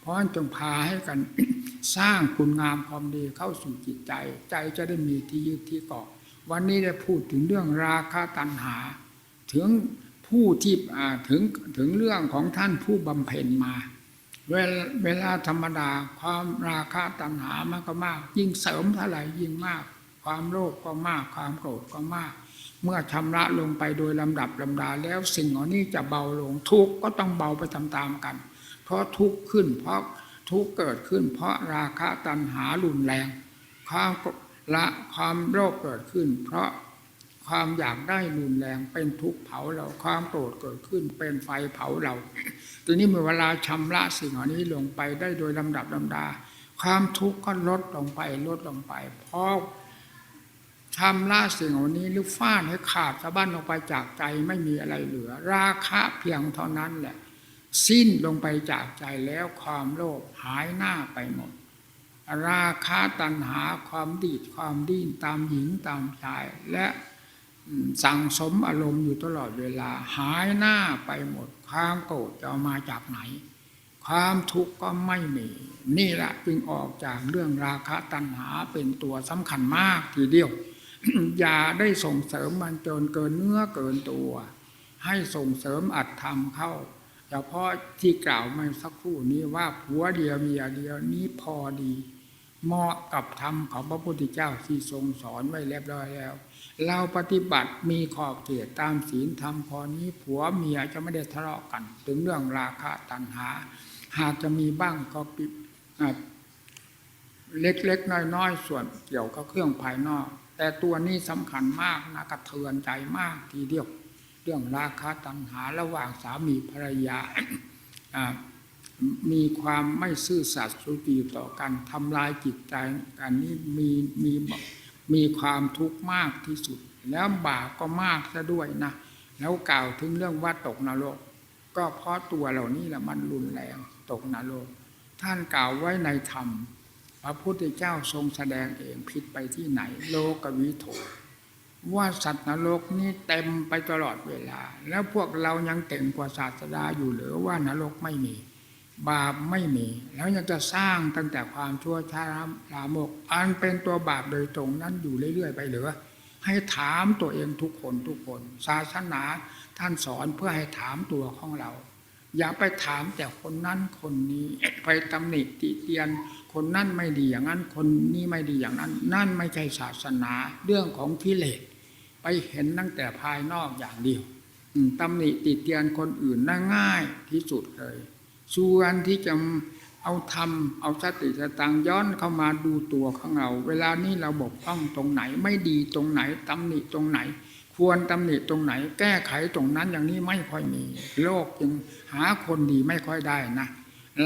เพราะฉะนั้นจงพาให้กันสร้างคุณงามความดีเข้าสู่จิตใจ ใจจะได้มีที่ยึดที่เกาะ วันนี้ได้พูดถึงเรื่องราคะตัณหา ถึงผู้ที่ถึงถึงเรื่องของท่านผู้บำเพ็ญมา เวลาเวลาธรรมดาความราคะตัณหามันก็มาก ยิ่งเสริมเท่าไหร่ยิ่งมาก ความโลภก็มาก ความโกรธก็มาก เมื่อชำระลงไปโดยลำดับลำดาแล้วสิ่งเหล่านี้จะเบาลงทุกข์ก็ต้องเบาไปตามๆกัน เพราะทุกข์ขึ้น เพราะทุกข์เกิดขึ้น เพราะราคะตัณหารุนแรงความละความโลภเกิดขึ้น เพราะความอยากได้รุนแรงเป็นทุกข์เผาเราความโกรธเกิดขึ้น เป็นไฟเผาเราทีนี้เมื่อเวลาชำระสิ่งเหล่านี้ลงไปได้โดยลำดับลำดา ความทุกข์ก็ลดลงไปลดลงไปเพราะชำระสิ่งเหล่านี้หรือฟาดให้ขาดสะบั้นออกไปจากใจไม่มีอะไรเหลือ ราคะเพียงเท่านั้นแหละ สิ้นลงไปจากใจแล้วความโลภหายหน้าไปหมด ราคะตัณหาความดีดความดิ้นตามหญิงตามชาย และสั่งสมอารมณ์อยู่ตลอดเวลาหายหน้าไปหมด ความโกรธจะมาจากไหน ความทุกข์ก็ไม่มี นี่แหละจึงออกจากเรื่องราคะตัณหาเป็นตัวสำคัญมากทีเดียว อย่าได้ส่งเสริมมันจนเกินเนื้อเกินตัว ให้ส่งเสริมอัตธรรมเข้า เฉพาะที่กล่าวมาสักครู่นี้ว่าผัวเดียวเมียเดียวนี้พอดี เหมาะกับธรรมของพระพุทธเจ้าที่ทรงสอนไว้เรียบร้อยแล้ว เราปฏิบัติมีขอบเขตตามศีลธรรมข้อนี้ผัวเมียจะไม่ได้ทะเลาะกัน ถึงเรื่องราคะตัณหา หากจะมีบ้างก็ปิดเล็กๆน้อยๆส่วนเกี่ยวกับเครื่องภายนอก แต่ตัวนี้สำคัญมากนะกระเทือนใจมากทีเดียว เรื่องราคะตัณหาระหว่างสามีภรรยาอ่ามีความไม่ซื่อสัตย์สุจริตต่อกันทำลายจิตใจกันนี้มีมีมีความทุกข์มากที่สุด แล้วบาปก็มากซะด้วยนะ แล้วกล่าวถึงเรื่องว่าตกนรก ก็เพราะตัวเหล่านี้แหละมันรุนแรงตกนรก ท่านกล่าวไว้ในธรรมพระพุทธเจ้าทรงแสดงเองผิดไปที่ไหน โลกวิโถ ว่าสัตว์นรกนี่เต็มไปตลอดเวลา แล้วพวกเรายังเก่งกว่าศาสดาอยู่หรือว่านรกไม่มี บาปไม่มี แล้วยังจะสร้างตั้งแต่ความชั่วช้าลามก อันเป็นตัวบาปโดยตรงนั้นอยู่เรื่อยๆไปหรือให้ถามตัวเองทุกคนทุกคน ศาสนาท่านสอนเพื่อให้ถามตัวของเรา อย่าไปถามแต่คนนั้นคนนี้ไปตำหนิติเตียน คนนั้นไม่ดีอย่างนั้น คนนี้ไม่ดีอย่างนั้น นั่นไม่ใช่ศาสนาเรื่องของกิเลส ไปเห็นตั้งแต่ภายนอกอย่างเดียวตำหนิติเตียนคนอื่นน่าง่ายที่สุดเลยส่วนที่จะเอาทำเอาสติสตังย้อนเข้ามาดูตัวของเรา เวลานี้เราบกพร่องตรงไหนไม่ดีตรงไหนตำหนิตรงไหน ควรตำหนิตรงไหน แก้ไขตรงนั้นอย่างนี้ไม่ค่อยมี โลกจึงหาคนดีไม่ค่อยได้นะ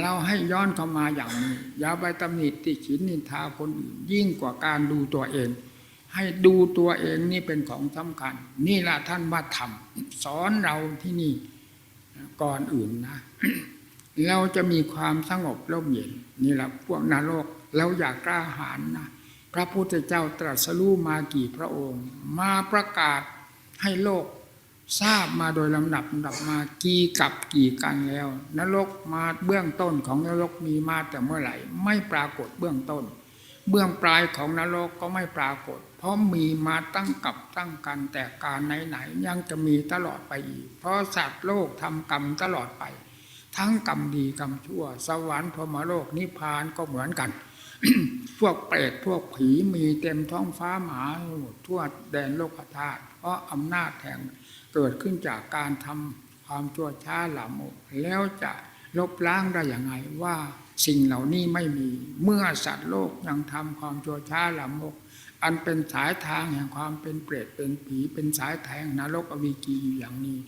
เราให้ย้อนเข้ามาอย่างนี้ อย่าไปตำหนิติฉินนินทาคนอื่นยิ่งกว่าการดูตัวเอง ให้ดูตัวเองนี่เป็นของสำคัญ นี่แหละท่านว่าธรรมสอนเราที่นี่ก่อนอื่นนะ เราจะมีความสงบร่มเย็น นี่แหละพวกนรกเราอยากกล้าหาญนะพระพุทธเจ้าตรัสรู้มากี่พระองค์ มาประกาศให้โลกทราบมาโดยลำดับลำดับมากี่กับกี่กันแล้ว นรกมาเบื้องต้นของนรกมีมาแต่เมื่อไหร่ ไม่ปรากฏเบื้องต้น เบื้องปลายของนรกก็ไม่ปรากฏ ราะมีมาตั้งกับตั้งกันแต่การไหนๆยังจะมีตลอดไปอีก เพราะสัตว์โลกทำกรรมตลอดไป ทั้งกรรมดีกรรมชั่ว สวรรค์พรมโลกนิพพานก็เหมือนกัน พวกเปรตพวกผีมีเต็มท้องฟ้าหมาหทั่วแดนโลกธาตุเพราะอำนาจแห่งเกิดขึ้นจากการทำความชั่วช้าหลามกแล้วจะลบล้างได้อย่างไงว่าสิ่งเหล่านี้ไม่มีเมื่อสัตว์โลกยังทำความชั่วช้าหลามก อันเป็นสายทางแห่งความเป็นเปรตเป็นผีเป็นสายแทงนรกอวีกีอยู่อย่างนี้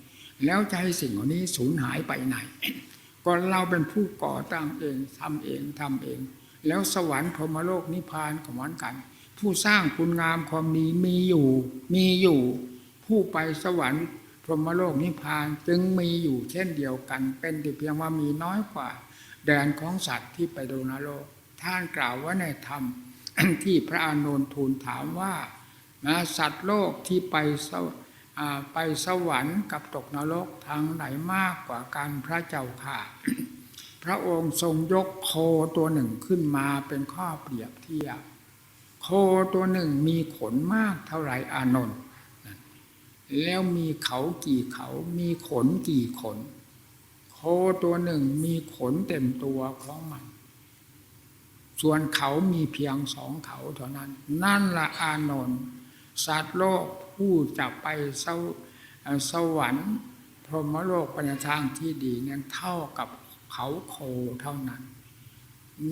แล้วจะให้สิ่งเหล่านี้สูญหายไปไหน ก็เราเป็นผู้ก่อตั้งเองทำเองทำเอง แล้วสวรรค์พรหมโลกนิพพานก็เหมือนกัน ผู้สร้างคุณงามความดีมีอยู่มีอยู่ ผู้ไปสวรรค์พรหมโลกนิพพานจึงมีอยู่เช่นเดียวกัน เป็นแต่เพียงว่ามีน้อยกว่า แดนของสัตว์ที่ไปดูนรกท่านกล่าวว่าในธรรม ที่พระอานนท์ทูลถามว่านะสัตว์โลกที่ไปสไปสวรรค์กับตกนรกทางไหนมากกว่ากันพระเจ้าค่ะพพระองค์ทรงยกโคตัวหนึ่งขึ้นมาเป็นข้อเปรียบเทียบโคตัวหนึ่งมีขนมากเท่าไหร่อานนท์แล้วมีเขากี่เขามีขนกี่ขน โคตัวหนึ่งมีขนเต็มตัวของมัน ส่วนเขามีเพียงสองเขาเท่านั้น นั่นละอานนท์สัตว์โลกผู้จะไปเสวรรค์พรหมโลกปัญญาทางที่ดีเนี่ยเท่ากับเขาโคเท่านั้น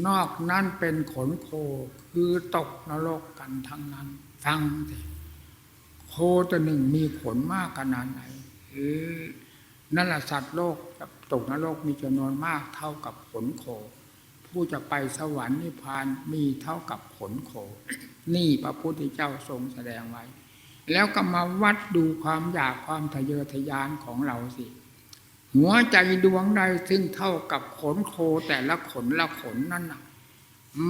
นอกนั้นเป็นขนโคคือตกนรกกันทั้งนั้น ฟังสิโคตัวหนึ่งมีขนมากขนาดไหนนั่นแหละสัตว์โลกกับตกนรกมีจำนวนมากเท่ากับขนโค ผู้จะไปสวรรค์นิพพานมีเท่ากับขนโค นี่พระพุทธเจ้าทรงแสดงไว้ แล้วก็มาวัดดูความอยากความทะเยอทะยานของเราสิ หัวใจดวงใดซึ่งเท่ากับขนโคแต่ละขนละขนนั่นน่ะ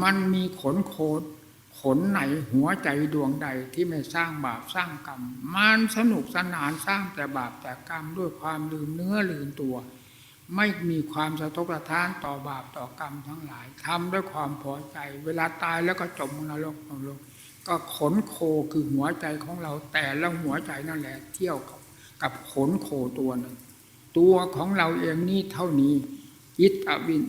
มันมีขนโคขนไหนหัวใจดวงใดที่ไม่สร้างบาปสร้างกรรม มันสนุกสนานสร้างแต่บาปแต่กรรมด้วยความลืมเนื้อลืมตัว ไม่มีความสะทกสะท้านต่อบาปต่อกรรมทั้งหลายทำด้วยความพอใจ เวลาตายแล้วก็จมนรกนรกก็ขนโคคือหัวใจของเราแต่ละหัวใจนั่นแหละ เที่ยวกับกับขนโคตัวหนึ่งตัวของเราเองนี่เท่านี้จิตอวิน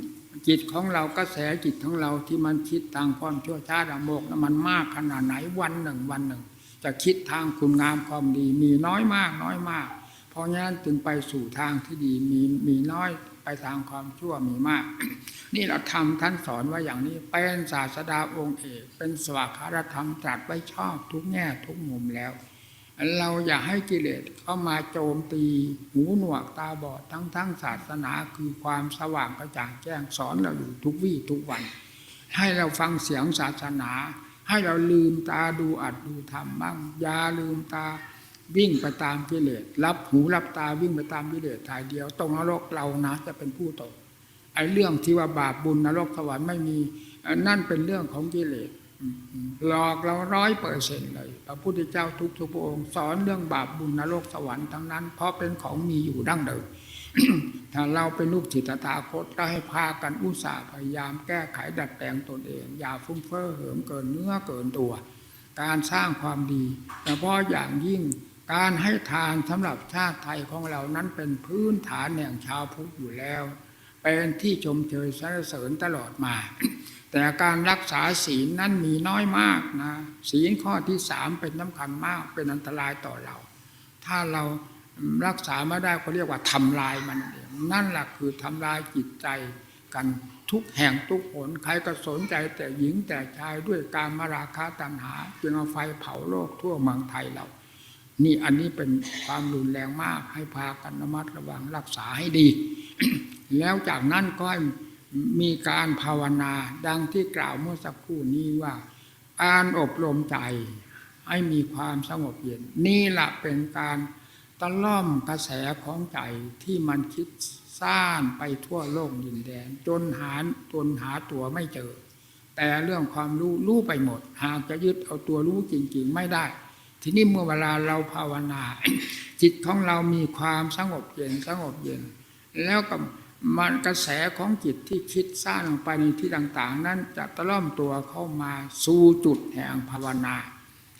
จิตของเราก็แสจิตของเราที่มันคิดทางความชั่วช้าดำโมกนั้นมันมากขนาดไหนวันหนึ่งวันหนึ่ง จะคิดทางคุณงามความดีมีน้อยมากน้อยมาก เพราะงั้นจึงไปสู่ทางที่ดีมีมีน้อยไปทางความชั่วมีมาก นี่เราทำท่านสอนว่าอย่างนี้เป็นศาสดาองค์เอกเป็นสวากรธรรมตรัสไว้ชอบทุกแง่ทุกมุมแล้ว เราอย่าให้กิเลสเข้ามาโจมตีหูหนวกตาบอดทั้งทั้งศาสนาคือความสว่างกระจ่างแจ้งสอนเราอยู่ทุกวี่ทุกวัน ให้เราฟังเสียงศาสนา ให้เราลืมตาดูอัดดูธรรมบ้างอย่าลืมตา วิ่งไปตามกิเลสรับหูรับตาวิ่งไปตามกิเลสทายเดียวตรงนรกเรานะจะเป็นผู้ตกไอ้เรื่องที่ว่าบาปบุญนรกสวรรค์ไม่มีนั่นเป็นเรื่องของกิเลสหลอกเราร้อยเปอร์เซ็นต์เลยพระพุทธเจ้าทุกทุกพระองค์สอนเรื่องบาปบุญนรกสวรรค์ทั้งนั้น เพราะเป็นของมีอยู่ดั้งเดิมถ้าเราเป็นลูกจิตตาคตก็ให้พากันอุตส่าห์พยายามแก้ไขดัดแปลงตนเอง อย่าฟุ้งเฟ้อเหิมเกินเนื้อเกินตัว การสร้างความดีเฉพาะอย่างยิ่ง การให้ทานสำหรับชาติไทยของเรานั้นเป็นพื้นฐานแห่งชาวพุทธอยู่แล้ว เป็นที่ชมเชยสรรเสริญตลอดมา แต่การรักษาศีลนั้นมีน้อยมากนะศีลข้อที่สามเป็นสำคัญมากเป็นอันตรายต่อเรา ถ้าเรารักษาไม่ได้ก็เรียกว่าทำลายมันเองนั่นแหละคือทำลายจิตใจกันทุกแห่งทุกหนใครก็สนใจแต่หญิงแต่ชายด้วยการมาราคาตัณหาจึงเอาไฟเผาโลกทั่วเมืองไทยเรา นี่อันนี้เป็นความรุนแรงมาก ให้พากันระมัดระวังรักษาให้ดี แล้วจากนั้นก็มีการภาวนาดังที่กล่าวเมื่อสักครู่นี้ว่าการอบรมใจให้มีความสงบเย็น นี่แหละเป็นการตะล่อมกระแสของใจที่มันคิดซ่านไปทั่วโลกดินแดน จนหาจนหาตัวไม่เจอ แต่เรื่องความรู้รู้ไปหมด หากจะยึดเอาตัวรู้จริง ๆ ไม่ได้ ทีนี้เมื่อเวลาเราภาวนา จิตของเรามีความสงบเย็นสงบเย็น แล้วก็มันกระแสของจิตที่คิดสร้างลงไปในที่ต่าง ๆ นั้นจะตะล่อมตัวเข้ามาสู่จุดแห่งภาวนา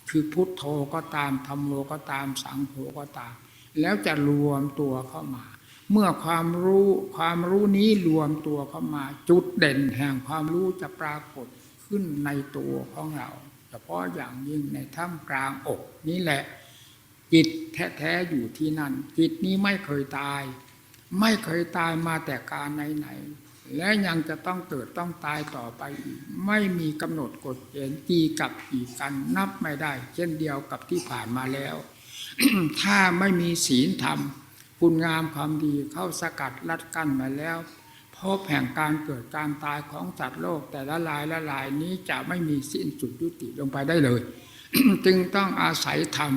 คือพุทโธก็ตามธรรมโมก็ตามสังโฆก็ตาม แล้วจะรวมตัวเข้ามา เมื่อความรู้ความรู้นี้รวมตัวเข้ามา จุดเด่นแห่งความรู้จะปรากฏขึ้นในตัวของเรา เฉพาะอย่างยิ่งในท่ามกลางอกนี่แหละ จิตแท้ๆอยู่ที่นั่น จิตนี้ไม่เคยตาย ไม่เคยตายมาแต่การไหนๆและยังจะต้องเกิดต้องตายต่อไปอีก ไม่มีกำหนดกฎเกณฑ์กี่กับกี่กันนับไม่ได้ เช่นเดียวกับที่ผ่านมาแล้ว ถ้าไม่มีศีลธรรมคุณงามความดีเข้าสกัดลัดกั้นมาแล้ว พบแห่งการเกิดการตายของสัตว์โลก แต่ละลายละลายนี้จะไม่มีสิ้นสุดยุติลงไปได้เลย จึงต้องอาศัยธรรม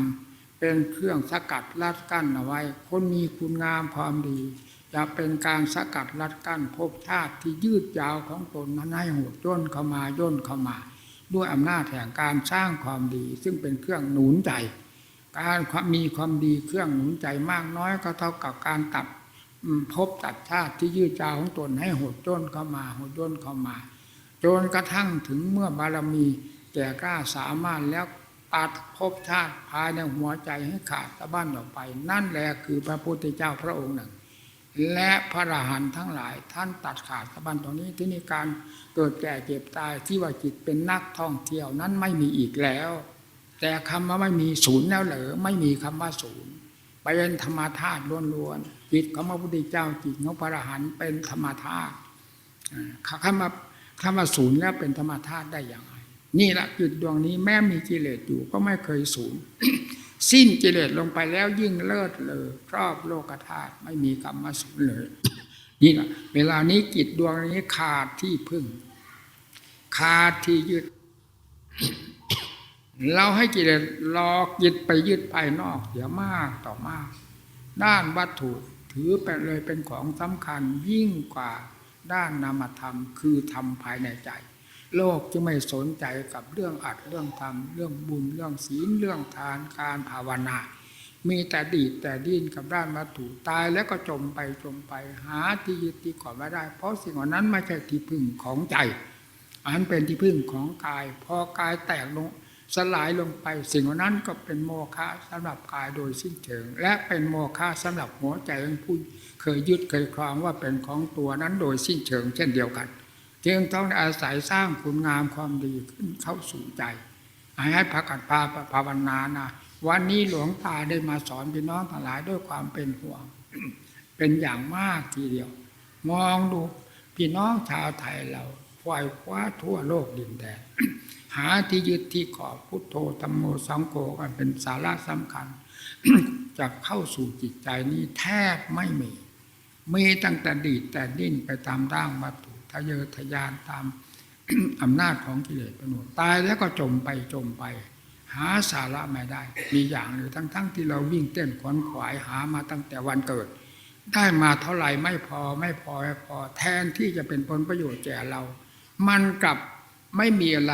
เป็นเครื่องสกัดลัดกั้นเอาไว้ คนมีคุณงามความดี จะเป็นการสกัดลัดกั้นภพชาติที่ยืดยาวของตนนั้นให้หดย่นเข้ามาย่นเข้ามา ด้วยอำนาจแห่งการสร้างความดี ซึ่งเป็นเครื่องหนุนใจ การมีความดีเครื่องหนุนใจมากน้อยก็เท่ากับการตัด อืมภพตัดชาติที่ยืดยาวของตนให้หดจนเข้ามาหดจนเข้ามา จนกระทั่งถึงเมื่อบารมีแก่กล้าสามารถแล้วตัดภพชาติภายในหัวใจให้ขาดสะบั้นออกไป นั่นแหละคือพระพุทธเจ้าพระองค์หนึ่ง และพระอรหันต์ทั้งหลาย ท่านตัดขาดสะบั้นตรงนี้ที่นี่การเกิดแก่เจ็บตายที่ว่าจิตเป็นนักท่องเที่ยวนั้นไม่มีอีกแล้ว แต่คำว่าไม่มีศูนย์แล้วเหรอไม่มีคำว่าศูนย์เป็นธรรมธาตุล้วนๆ จิตของพระพุทธเจ้าจิตของพระอรหันต์เป็นธรรมธาตุอ่าคำว่าคำว่าศูนย์แล้วเป็นธรรมธาตุได้อย่างไรนี่แหละจิตดวงนี้แม้มีกิเลสอยู่ก็ไม่เคยศูนย์สิ้นกิเลสลงไปแล้วยิ่งเลิศเลยครอบโลกธาตุไม่มีคำว่าศูนย์เลย นี่แหละเวลานี้จิตดวงนี้ขาดที่พึ่ง ขาดที่ยึด เราให้กิเลสหลอกยึดไปยึดภายนอกเดี๋ยวมากต่อมาก ด้านวัตถุ ถือไปเลยเป็นของสำคัญยิ่งกว่าด้านนามธรรม คือธรรมภายในใจ โลกจะไม่สนใจกับเรื่องอัดเรื่องธรรม เรื่องบุญเรื่องศีลเรื่องทานการภาวนา มีแต่ดีดแต่ดิ้นกับด้านวัตถุตายแล้วก็จมไปจมไปหาที่ยึดที่เกาะไม่ได้ เพราะสิ่งเหล่านั้นไม่ใช่ที่พึ่งของใจ อันเป็นที่พึ่งของกาย พอกายแตกลง สลายลงไปสิ่งนั้นก็เป็นโมฆะสำหรับกายโดยสิ้นเชิง และเป็นโมฆะสำหรับหัวใจของผู้เคยยึดเคยครองว่าเป็นของตัวนั้นโดยสิ้นเชิง เช่นเดียวกัน จึงต้องอาศัยสร้างคุณงามความดีขึ้นเข้าสู่ใจให้พักกันพาภาวนานะวันนี้หลวงตาได้มาสอนพี่น้องทั้งหลายด้วยความเป็นห่วง เป็นอย่างมากทีเดียว มองดูพี่น้องชาวไทยเราฝ่ายคว้าทั่วโลกดินแดน หาที่ยึดที่เกาะพุทโธธรรมโมสังโฆกันเป็นสาระสำคัญจะเข้าสู่จิตใจนี้แทบไม่มี มีตั้งแต่ดีดแต่ดิ้นไปตามร่างวัตถุทะเยอทะยานตามอำนาจของกิเลสปนุตายแล้วก็จมไปจมไป หาสาระไม่ได้ มีอย่างหรือทั้งๆทที่เราวิ่งเต้นขวนขวายหามาตั้งแต่วันเกิด ได้มาเท่าไหร่ไม่พอไม่พอไม่พอแทนที่จะเป็นผลประโยชน์แก่เรา มันกลับไม่มีอะไร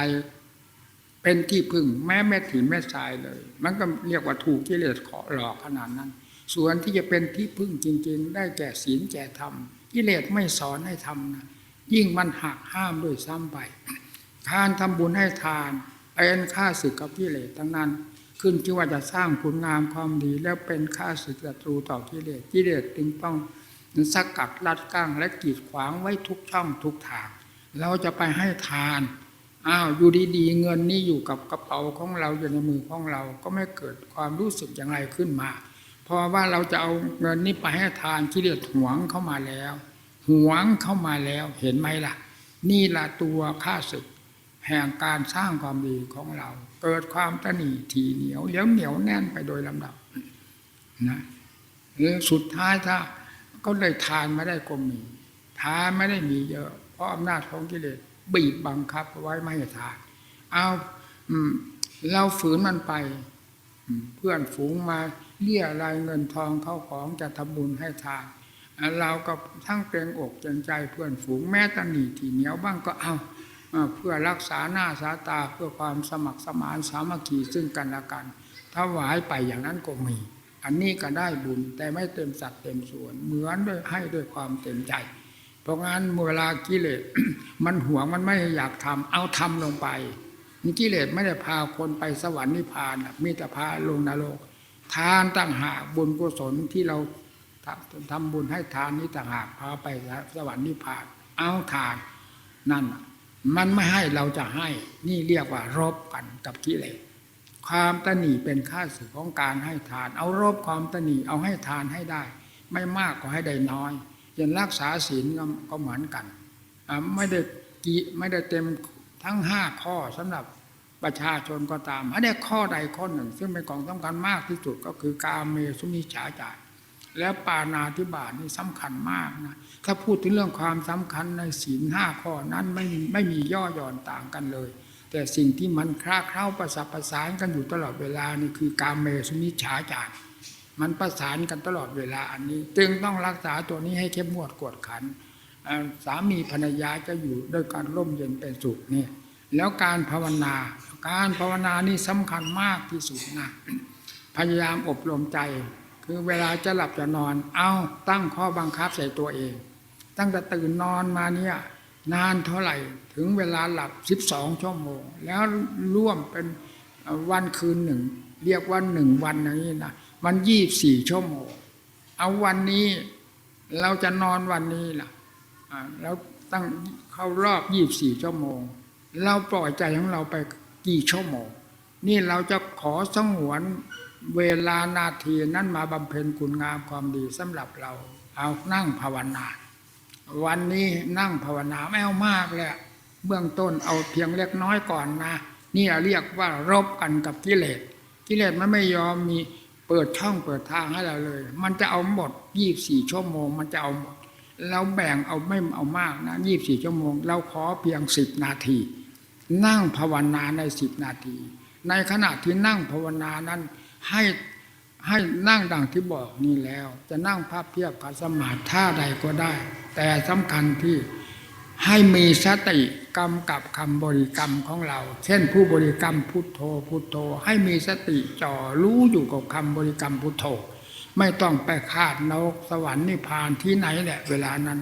เป็นที่พึ่งแม้แม่ถิ่นแม่ทรายเลย มันก็เรียกว่าถูกกิเลสขอหลอกขนาดนั้น ส่วนที่จะเป็นที่พึ่งจริง ๆ ได้แก่ศีลแก่ธรรมกิเลสไม่สอนให้ทำนะยิ่งมันหักห้ามด้วยซ้ำไปการทำบุญให้ทานเป็นค่าศึกกับกิเลสทั้งนั้น ขึ้นชื่อว่าจะสร้างคุณงามความดี แล้วเป็นค่าศึกศัตรูต่อกิเลสกิเลสจึงต้องสกัดลัดกั้งและกีดขวางไว้ทุกช่องทุกทาง เราจะไปให้ทาน อ้าวอยู่ดีๆเงินนี่อยู่กับกระเป๋าของเราอยู่ในมือของเราก็ไม่เกิดความรู้สึกอย่างไรขึ้นมา เพราะว่าเราจะเอาเงินนี้ไปให้ทานกิเลสหวงเข้ามาแล้ว หวงเข้ามาแล้วเห็นไหมล่ะ นี่ละตัวข้าศึก แห่งการสร้างความดีของเรา เกิดความตนีทีเหนียวเลี้ยวเหนียวแน่นไปโดยลำดับนะหรือสุดท้ายถ้าก็เลยทานไม่ได้ก็มีทานไม่ได้มีเยอะ เพราะอำนาจของกิเลส บีบบังคับไว้ไม่ให้ทานเอาเราฝืนมันไป เพื่อนฝูงมาเรียรายเงินทองเข้าของจะทำบุญให้ทานเราก็ทั้งเกรงอกเกรงใจเพื่อนฝูงแม้ตำหนิที่เหนียวบ้างก็เอาเพื่อรักษาหน้าสาตาเพื่อความสมัครสมานสามัคคีซึ่งกันและกันถวายไปอย่างนั้นก็มี อันนี้ก็ได้บุญแต่ไม่เต็มสัดเต็มส่วน เหมือนด้วยให้ด้วยความเต็มใจ เพราะงั้นเวลากิเลสมันห่วงมันไม่อยากทำเอาทำลงไปกิเลสไม่ได้พาคนไปสวรรค์นิพพานมีแต่พาลงนรก ทานตั้งหากบุญกุศลที่เราทำบุญให้ทานนี้ต่างหากพาไปสวรรค์นิพพาน เอาทานนั่นมันไม่ให้เราจะให้นี่เรียกว่ารบกันกับกิเลสความตนีเป็นค่าสึกของการให้ทาน เอารบความตนีเอาให้ทานให้ได้ ไม่มากก็ให้ได้น้อย ย่างรักษาศีลก็เหมือนกันไม่ได้กีไม่ได้เต็มทั้งห้าข้อสำหรับประชาชนก็ตามอันนี้ข้อใดข้อหนึ่ง ซึ่งเป็นของสำคัญมากที่สุดก็คือการเมสุมิฉาจารแล้วปานาธิบาตนี่สำคัญมากนะถ้าพูดถึงเรื่องความสำคัญในศีลห้าข้อนั้นไม่ไม่มีย่อหย่อนต่างกันเลย แต่สิ่งที่มันคล้าเคล้าประสับประสานกันอยู่ตลอดเวลานี่คือการเมสุมิฉาจาร มันประสานกันตลอดเวลาอันนี้ จึงต้องรักษาตัวนี้ให้เข้มงวดกวดขัน สามีภรรยาจะอยู่ด้วยการร่มเย็นเป็นสุขนี่แล้วการภาวนา การภาวนานี่สำคัญมากที่สุดนะพยายามอบรมใจ คือเวลาจะหลับจะนอน เอาตั้งข้อบังคับใส่ตัวเอง ตั้งแต่ตื่นนอนมาเนี่ยนานเท่าไหร่ถึงเวลาหลับ12ชั่วโมง แล้วร่วมเป็นวันคืนหนึ่ง เรียกว่าหนึ่งวันอย่างนี้นะ มันยี่สี่ชั่วโมง เอาวันนี้เราจะนอนวันนี้ล่ะอ่าแล้วตั้งเข้ารอบยี่สี่ชั่วโมง เราปล่อยใจของเราไปกี่ชั่วโมง นี่เราจะขอสงวนเวลานาทีนั้นมาบำเพ็ญคุณงามความดีสำหรับเรา เอานั่งภาวนา วันนี้นั่งภาวนาไม่เอามากเลยเบื้องต้นเอาเพียงเล็กน้อยก่อนนะนี่เราเรียกว่ารบกันกับกิเลสกิเลสมันไม่ยอมมี เปิดช่องเปิดทางให้เราเลย มันจะเอาหมดยี่บสี่ชั่วโมง มันจะเอาหมดเราแบ่งเอาไม่เอามากนะยี่บสี่ชั่วโมง เราขอเพียงสิบนาที นั่งภาวนาในสิบนาที ในขณะที่นั่งภาวนานั้นให้ให้นั่งดังที่บอกนี่แล้ว จะนั่งภาพเพียบกับสมาธิท่าใดก็ได้ แต่สำคัญที่ ให้มีสติกำกับคำบริกรรมของเรา เช่นผู้บริกรรมพุทโธพุทโธ ให้มีสติจ่อรู้อยู่กับคำบริกรรมพุทโธ ไม่ต้องไปคาดนรกสวรรค์นิพพานที่ไหนแหละเวลานั้น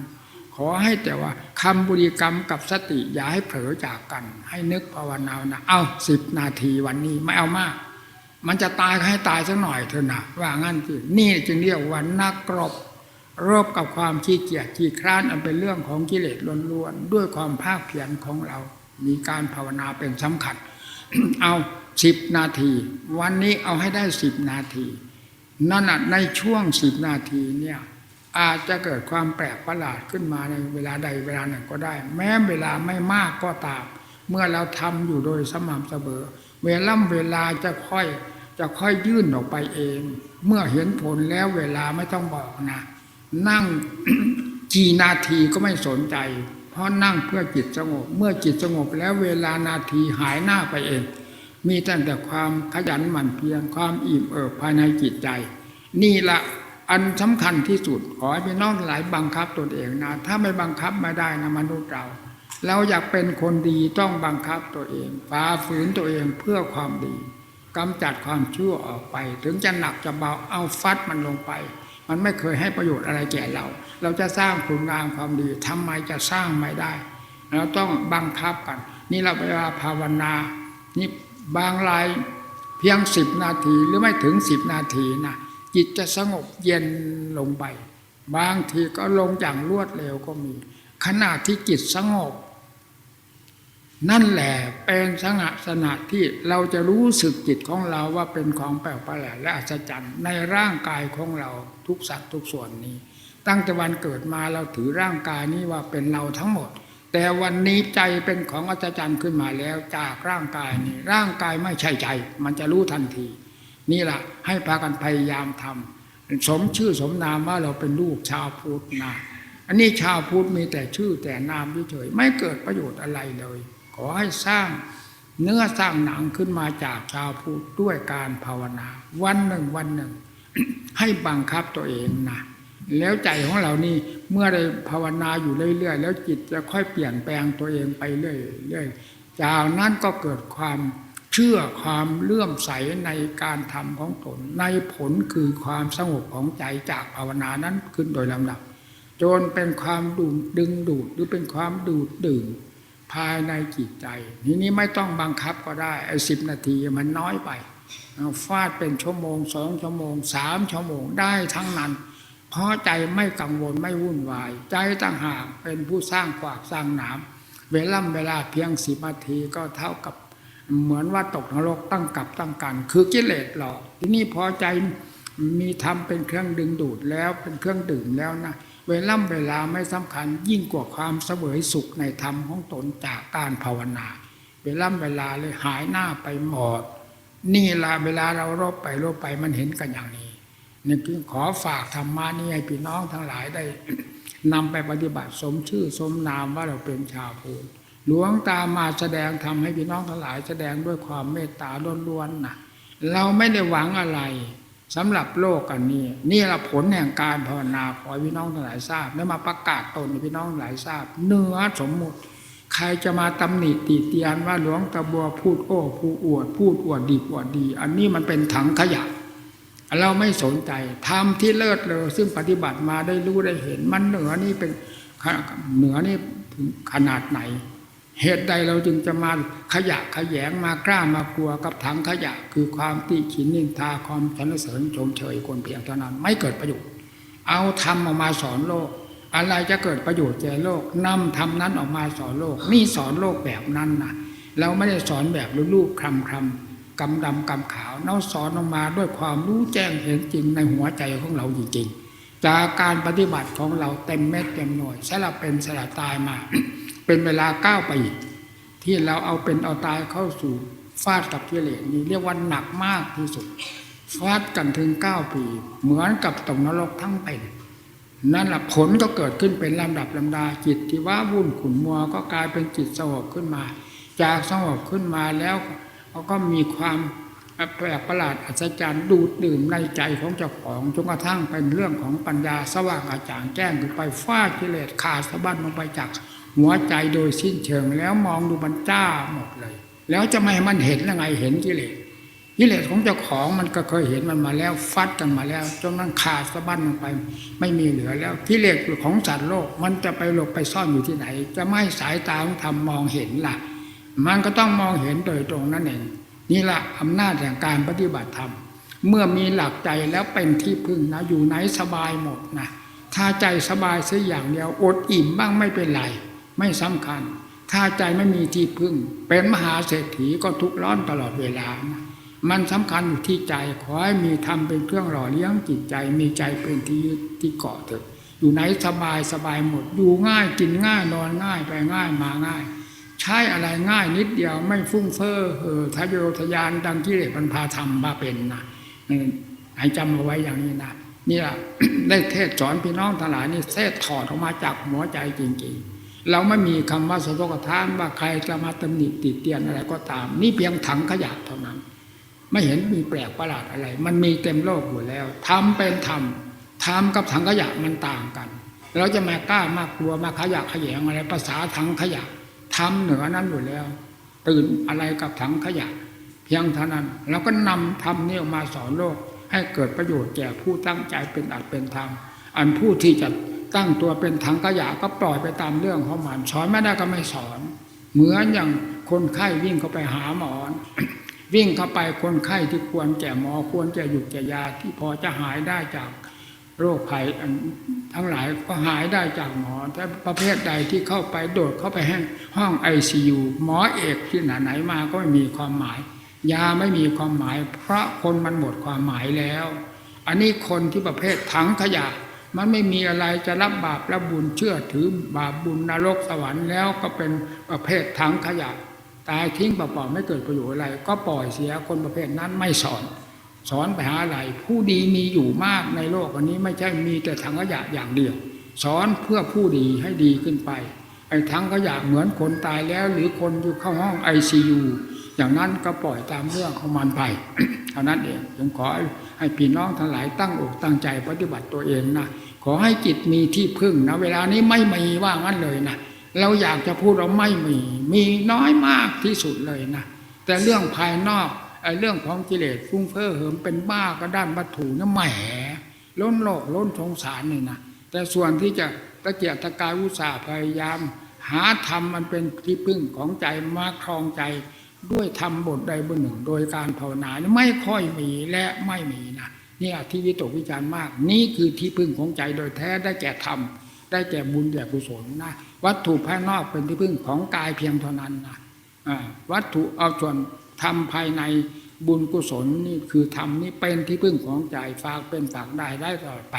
ขอให้แต่ว่าคำบริกรรมกับสติอย่าให้เผลอจากกัน ให้นึกภาวนานะเอาสิบนาทีวันนี้ไม่เอามาก มันจะตายก็ให้ตายสักหน่อยเถอะนะว่างั้นสินี่จึงเรียกว่านักรบ รบกับความขี้เกียจขี้คร้านอันเป็นเรื่องของกิเลสล้วนๆด้วยความภาคเพียรของเรา มีการภาวนาเป็นสำคัญ เอาสิบนาที วันนี้เอาให้ได้สิบนาทีนั่นะในช่วงสิบนาทีเนี่ยอาจจะเกิดความแปลกประหลาดขึ้นมาในเวลาใดเวลาหนึ่งก็ได้ แม้เวลาไม่มากก็ตาม เมื่อเราทำอยู่โดยสม่ำเสมอเวลาเวลาจะค่อยจะค่อยยื่นออกไปเอง เมื่อเห็นผลแล้วเวลาไม่ต้องบอกนะ นั่งกี่นาทีก็ไม่สนใจ เพราะนั่งเพื่อจิตสงบ เมื่อจิตสงบแล้วเวลานาทีหายหน้าไปเอง มีตั้งแต่ความขยันหมั่นเพียรความอิ่มเอิบภายในจิตใจ นี่ละอันสำคัญที่สุดขอให้พี่น้องหลายบังคับตนเองนะ ถ้าไม่บังคับไม่ได้นะมนุษย์เรา เราอยากเป็นคนดีต้องบังคับตัวเองฝ่าฝืนตัวเองเพื่อความดีกำจัดความชั่วออกไป ถึงจะหนักจะเบาเอาฟัดมันลงไป มันไม่เคยให้ประโยชน์อะไรแก่เรา เราจะสร้างคุณงามความดีทำไมจะสร้างไม่ได้ เราต้องบังคับกัน นี่เราเวลาภาวนา นี่บางรายเพียงสิบนาทีหรือไม่ถึงสิบนาทีนะจิตจะสงบเย็นลงไป บางทีก็ลงอย่างรวดเร็วก็มี ขณะที่จิตสงบ นั่นแหละเป็นสงสนะที่เราจะรู้สึกจิตของเราว่าเป็นของแปลกประหลาดและอัศจรรย์ในร่างกายของเรา ทุกสัตว์ทุกส่วนนี้ ตั้งแต่วันเกิดมาเราถือร่างกายนี้ว่าเป็นเราทั้งหมด แต่วันนี้ใจเป็นของอัศจรรย์ขึ้นมาแล้วจากร่างกายนี้ ร่างกายไม่ใช่ใจ มันจะรู้ทันที นี่แหละให้พากันพยายามทำสมชื่อสมนามว่าเราเป็นลูกชาวพุทธนะอันนี้ชาวพุทธมีแต่ชื่อแต่นามเฉยไม่เกิดประโยชน์อะไรเลย ขอให้สร้างเนื้อสร้างหนังขึ้นมาจากชาวพุทธด้วยการภาวนา วันหนึ่งวันหนึ่ง ให้บังคับตัวเองนะแล้วใจของเรานี่เมื่อได้ภาวนาอยู่เรื่อยๆแล้วจิตจะค่อยเปลี่ยนแปลงตัวเองไปเรื่อยๆจากนั้นก็เกิดความเชื่อความเลื่อมใสในการทำของตน ในผลคือความสงบของใจจากภาวนานั้นขึ้นโดยลำดับ จนเป็นความดูดดึงดูดหรือเป็นความดูดดื่มภายในจิตใจ ทีนี้ไม่ต้องบังคับก็ได้ไอ้สิบนาทีมันน้อยไป เอาฟาดเป็นชั่วโมงสองชั่วโมงสามชั่วโมงได้ทั้งนั้น เพราะใจไม่กังวลไม่วุ่นวาย ใจต่างหากเป็นผู้สร้างขวากสร้างหนามเวลาเวลาเพียงสิบนาทีก็เท่ากับเหมือนว่าตกนรกตั้งกับตั้งกัน คือกิเลสหลอกทีนี้พอใจมีธรรมเป็นเครื่องดึงดูดแล้วเป็นเครื่องดื่มแล้วนะเวลาเวลาไม่สำคัญยิ่งกว่าความเสวยสุขในธรรมของตนจากการภาวนา เวลาเวลาเลยหายหน้าไปหมด นี่ละเวลาเรารบไปรบไปมันเห็นกันอย่างนี้นี่คือขอฝากธรรมานี่ให้พี่น้องทั้งหลายได้นำไปปฏิบัติสมชื่อสมนามว่าเราเป็นชาวพุทธหลวงตามาแสดงทำให้พี่น้องทั้งหลายแสดงด้วยความเมตตาล้วนๆนะเราไม่ได้หวังอะไรสำหรับโลกอันนี้ นี่ละผลแห่งการภาวนาขอพี่น้องทั้งหลายทราบ แล้วมาประกาศตนให้พี่น้องทั้งหลายทราบ เนื้อสมมุติ ใครจะมาตำหนิติเตียนว่าหลวงตาบัวพูดโอ้ผู้อวด พูดอวดดีอวดดี อันนี้มันเป็นถังขยะ เราไม่สนใจทำที่เลิศเลอซึ่งปฏิบัติมาได้รู้ได้เห็น มันเหนือนี่เป็นเหนือนี่ถึงขนาดไหน เหตุใดเราจึงจะมาขยะขยงมากล้ามากลัวกับถังขยะ คือความติขินนินทาความสรรเสริญชมเชยคนเพียงเท่านั้น ไม่เกิดประโยชน์เอาธรรมออกมาสอนโลก อะไรจะเกิดประโยชน์แก่โลกนำธรรมนั้นออกมาสอนโลก นี่สอนโลกแบบนั้นนะเราไม่ได้สอนแบบลูกๆคลำคลำกำดำกำขาวเราสอนออกมาด้วยความรู้แจ้งเห็นจริงในหัวใจของเราจริงๆจากการปฏิบัติของเราเต็มเม็ดเต็มหน่วยสลับเป็นสลับตายมา เป็นเวลาเก้าปีที่เราเอาเป็นเอาตายเข้าสู่ฟาดกับกิเลสนี่เรียกว่าหนักมากที่สุดฟาดกันถึงเก้าปี เหมือนกับตกนรกทั้งเป็น นั่นแหละผลก็เกิดขึ้นเป็นลำดับลำดาจิตที่ว่าวุ่นขุนมัวก็กลายเป็นจิตสงบขึ้นมา จากสงบขึ้นมาแล้วเขาก็มีความแปลกประหลาดอัศจรรย์ดูดดื่มในใจของเจ้าของจนกระทั่งเป็นเรื่องของปัญญาสว่างอาจารย์แจ้งขึ้นไปฟาดกิเลสขาดสะบั้นลงไปจากหัวใจโดยสิ้นเชิงแล้วมองดูมันจ้าหมดเลย แล้วจะไม่มันเห็นยังไงเห็นกิเลส กิเลสของเจ้าของมันก็เคยเห็นมันมาแล้วฟัดกันมาแล้วจนมันขาดสะบั้นลงไป ไม่มีเหลือแล้วกิเลสของสัตว์โลกมันจะไปหลบไปซ่อนอยู่ที่ไหน จะไม่สายตาของธรรมมองเห็นล่ะ มันก็ต้องมองเห็นโดยตรงนั่นเองนี่แหละอำนาจแห่งการปฏิบัติธรรม เมื่อมีหลักใจแล้วเป็นที่พึ่งนะอยู่ไหนสบายหมดนะถ้าใจสบายสักอย่างเดียวอดอิ่มบ้างไม่เป็นไร ไม่สำคัญ ถ้าใจไม่มีที่พึ่ง เป็นมหาเศรษฐีก็ทุกร้อนตลอดเวลานะ มันสำคัญอยู่ที่ใจขอให้มีธรรมเป็นเครื่องหล่อเลี้ยงจิตใจ มีใจเป็นที่ยึดที่เกาะเถอะอยู่ไหนสบายสบายหมดอยู่ง่ายกินง่ายนอนง่ายไปง่ายมาง่าย ใช้อะไรง่ายนิดเดียวไม่ฟุ้งเฟ้อเออทะเยอทะยานดังที่เรศมันพาทำมาเป็นนะให้จำเอาไว้อย่างนี้นะนี่แหละได้เทศสอนพี่น้องทั้งหลายนี่เทศถอดออกมาจากหัวใจจริงๆ เราไม่มีคำว่าสะทกทานว่าใครจะมาตำหนิติเตียนอะไรก็ตาม นี่เพียงถังขยะเท่านั้น ไม่เห็นมีแปลกประหลาดอะไร มันมีเต็มโลกอยู่แล้วทำเป็นธรรมทำกับถังขยะมันต่างกัน เราจะมากล้ามากกลัวมาขยะขยงอะไรภาษาถังขยะทำเหนือนั้นอยู่แล้ว ตื่นอะไรกับถังขยะ เพียงเท่านั้นเราก็นำทำนี่ออกมาสอนโลก ให้เกิดประโยชน์แก่ผู้ตั้งใจเป็นอัดเป็นธรรมอันผู้ที่จะตั้งตัวเป็นถังขยะก็ปล่อยไปตามเรื่องของมันสอนไม่ได้ก็ไม่สอน เหมือนอย่างคนไข้วิ่งเข้าไปหาหมอ วิ่งเข้าไปคนไข้ที่ควรแก่หมอควรแก่หยุดแก่ยาที่พอจะหายได้จากโรคภัยทั้งหลายก็หายได้จากหมอแต่ประเภทใดที่เข้าไปโดดเข้าไปให้ห้องไอซียูหมอเอกที่ไหนไหนมาก็ไม่มีความหมาย ยาไม่มีความหมาย เพราะคนมันหมดความหมายแล้ว อันนี้คนที่ประเภทถังขยะ มันไม่มีอะไรจะรับบาปรับบุญเชื่อถือบาปบุญนรกสวรรค์แล้วก็เป็นประเภทถังขยะ ตายทิ้งเปล่าๆไม่เกิดประโยชน์อะไร ก็ปล่อยเสียคนประเภทนั้นไม่สอน สอนไปหาอะไร ผู้ดีมีอยู่มากในโลกอันนี้ไม่ใช่มีแต่ถังขยะอย่างเดียว สอนเพื่อผู้ดีให้ดีขึ้นไป ไอ้ถังขยะเหมือนคนตายแล้ว หรือคนอยู่เข้าห้องไอซียูอย่างนั้นก็ปล่อยตามเรื่องของมันไปเท่านั้นเองผมขอให้พี่น้องทั้งหลายตั้งอกตั้งใจปฏิบัติตัวเองนะขอให้จิตมีที่พึ่งนะ เวลานี้ไม่มีว่างั้นเลยนะ เราอยากจะพูดเราไม่มี มีน้อยมากที่สุดเลยนะแต่เรื่องภายนอกไอ้เรื่องของกิเลสฟุ้งเฟ้อเหิมเป็นบ้าก็ด้านวัตถุนะแหมล้นโลกล้นสงสารนี่นะแต่ส่วนที่จะตะเกียกตะกายอุตสาห์พยายาม หาธรรมมันเป็นที่พึ่งของใจมาครองใจ ด้วยธรรมบทใดบทหนึ่ง โดยการภาวนาไม่ค่อยมีและไม่มีนะนี่ที่วิตกวิจารณ์มาก นี่คือที่พึ่งของใจโดยแท้ได้แก่ธรรมได้แก่บุญแก่กุศลนะ วัตถุภายนอกเป็นที่พึ่งของกายเพียงเท่านั้นนะวัตถุเอาส่วนทำภายในบุญกุศลนี่คือธรรมนี่เป็นที่พึ่งของใจฝากเป็นฝากได้ได้ตลอดไป